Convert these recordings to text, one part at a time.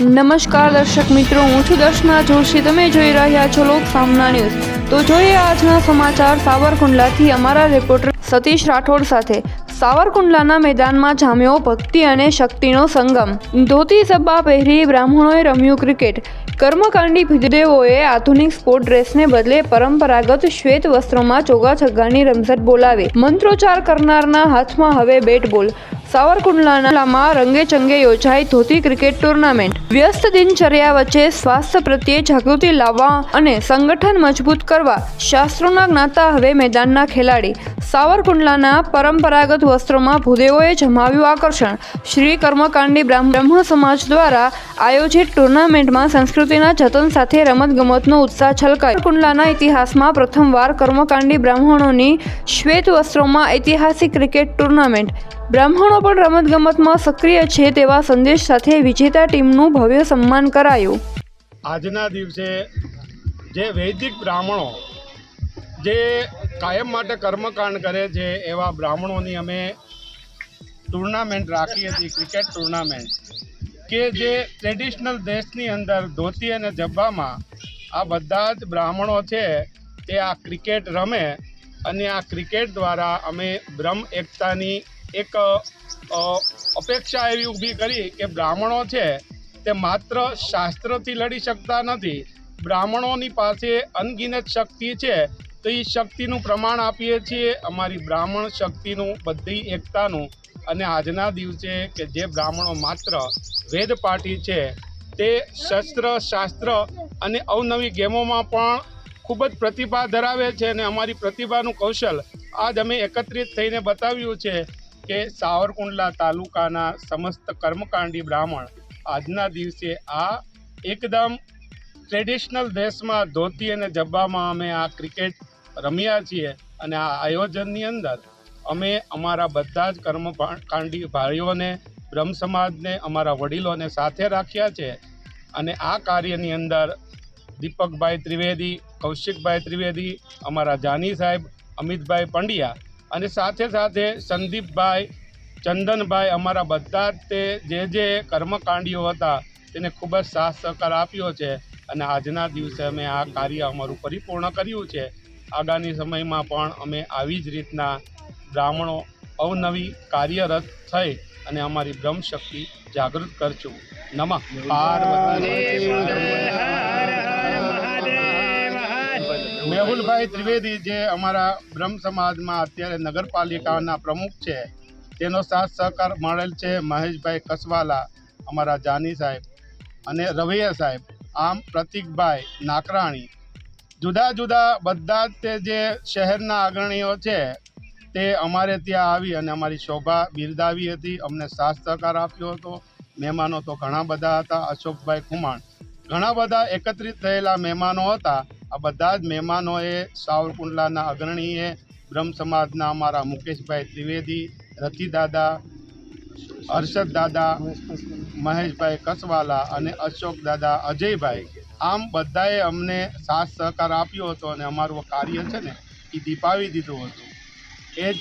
નમસ્કાર દર્શક મિત્રો, હું છું દર્શના જોશી. તમે જોઈ રહ્યા છો લોક સામના ન્યૂઝ. તો જોઈએ આજના સમાચાર સાવરકુંડલાથી અમારા રિપોર્ટર સતીશ રાઠોડ સાથે. સાવરકુંડલાના મેદાનમાં જામ્યો ભક્તિ અને શક્તિનો સંગમ. ધોતી સબ્બા પહેરી બ્રાહ્મણોએ રમ્યું ક્રિકેટ. કર્મકાંડી ભીદેવોએ આધુનિક સ્પોર્ટ ડ્રેસને બદલે પરંપરાગત શ્વેત વસ્ત્રોમાં ચોગા છગ્ગાની રમઝટ બોલાવી. મંત્રોચ્ચાર કરનારના હાથમાં હવે બેટ બોલ. સાવરકુંડલામાં રંગે ચંગે યોજાઈ ધોતી ક્રિકેટ ટુર્નામેન્ટ. વ્યસ્ત દિનચર્યા વચ્ચે સ્વાસ્થ્ય પ્રત્યે જાગૃતિ લાવવા અને સંગઠન મજબૂત કરવા શાસ્ત્રોના જ્ઞાતા હવે મેદાનના ખેલાડી. સાવરકુંડલાના પરંપરાગત વસ્ત્રોમાં ભૂદેવોએ જમાવ્યું આકર્ષણ. શ્રી કર્મકાંડી બ્રાહ્મ સમાજ દ્વારા આયોજિત ટુર્નામેન્ટમાં સંસ્કૃતિના જતન સાથે રમતગમતનો ઉત્સાહ છલકાયો. કુંડલાના ઇતિહાસમાં પ્રથમવાર કર્મકાંડી બ્રાહ્મણોની શ્વેત વસ્ત્રોમાં ઐતિહાસિક ક્રિકેટ ટુર્નામેન્ટ. બ્રાહ્મણો પણ રમતગમતમાં સક્રિય છે તેવા સંદેશ સાથે વિજેતા ટીમનું ભવ્ય સન્માન કરાયું. આજના દિવસે જે વૈદિક બ્રાહ્મણો, જે કાયમ માટે કર્મકાંડ કરે છે એવા બ્રાહ્મણોની અમે ટુર્નામેન્ટ રાખી હતી ક્રિકેટ ટુર્નામેન્ટ કે જે ટ્રેડિશનલ દેશની અંદર ધોતી અને જબ્બામાં આ બધા જ બ્રાહ્મણો છે તે આ ક્રિકેટ રમે અને આ ક્રિકેટ દ્વારા અમે બ્રહ્મ એકતાની એક અપેક્ષા એવી ઊભી કરી કે બ્રાહ્મણો છે તે માત્ર શાસ્ત્રથી લડી શકતા નથી, બ્રાહ્મણોની પાસે અનગિનત શક્તિ છે તો એ શક્તિનું પ્રમાણ આપીએ છીએ. અમારી બ્રાહ્મણ શક્તિનું, બધી એકતાનું અને આજના દિવસે કે જે બ્રાહ્મણો માત્ર વેદ પાઠી છે, તે શસ્ત્ર, શાસ્ત્ર અને અવનવી ગેમોમાં પણ ખૂબ જ પ્રતિભા ધરાવે છે અને અમારી પ્રતિભાનું કૌશલ આજ અમે એકત્રિત થઈને બતાવ્યું છે કે સાવરકુંડલા તાલુકાના સમસ્ત કર્મકાંડી બ્રાહ્મણ આજના દિવસે આ એકદમ ટ્રેડિશનલ ડ્રેસમાં ધોતી અને જબ્બામાં અમે આ ક્રિકેટ રમ્યા છીએ અને આ આયોજનની અંદર અમે અમારા બધા જ કર્મકાંડી ભાઈઓને, બ્રહ્મ સમાજને, અમારા વડીલોને સાથે રાખ્યા છે. અને આ કાર્યની અંદર દીપકભાઈ ત્રિવેદી, કૌશિકભાઈ ત્રિવેદી, અમારા જાની સાહેબ, અમિતભાઈ પંડ્યા અને સાથે સાથે સંદીપભાઈ, ચંદનભાઈ અમારા બધા જ તે જે જે કર્મકાંડીઓ હતા, તેને ખૂબ જ સાથ સહકાર આપ્યો છે. અને આજના દિવસે અમે આ કાર્ય અમારું પરિપૂર્ણ કર્યું છે. આગામી સમયમાં પણ અમે આવી જ રીતના બ્રાહ્મણો અવનવી કાર્યરત થઈ અને અમારી બ્રહ્મ શક્તિ જાગૃત કરશું. નમઃ. પાર્વતી મેહુલભાઈ ત્રિવેદી જે અમારા બ્રહ્મ સમાજમાં અત્યારે નગરપાલિકાના પ્રમુખ છે તેનો સાથ સહકાર મળેલ છે મહેશભાઈ કસવાલા અમારા જાની સાહેબ અને રવૈયા સાહેબ. આમ પ્રતિકભાઈ નાકરાણી. જુદા જુદા બધા જ તે જે શહેરના અગ્રણીઓ છે, તે અમારે ત્યાં આવી અને અમારી શોભા બિરદાવી હતી, અમને સાથ સહકાર આપ્યો હતો. મહેમાનો તો ઘણા બધા હતા, અશોકભાઈ ખુમાણ. ઘણા બધા એકત્રિત થયેલા મહેમાનો હતા. આ બધા જ મહેમાનોએ સાવરકુંડલાના અગ્રણીએ બ્રહ્મ સમાજના અમારા મુકેશભાઈ ત્રિવેદી, રતિદાદા હર્ષદ દાદા, મહેશભાઈ કસવાલા અને અશોક દાદા અજયભાઈ. આમ બધાએ અમને સાથ સહકાર આપ્યો હતો અને અમારું કાર્ય છે ને, એ દીપાવી દીધું હતું. એ જ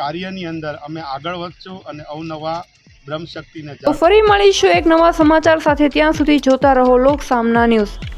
કાર્યની અંદર અમે આગળ વધશું અને અવનવા બ્રહ્મશક્તિને ફરી મળીશું એક નવા સમાચાર સાથે. ત્યાં સુધી જોતા રહો લોક સામના ન્યૂઝ.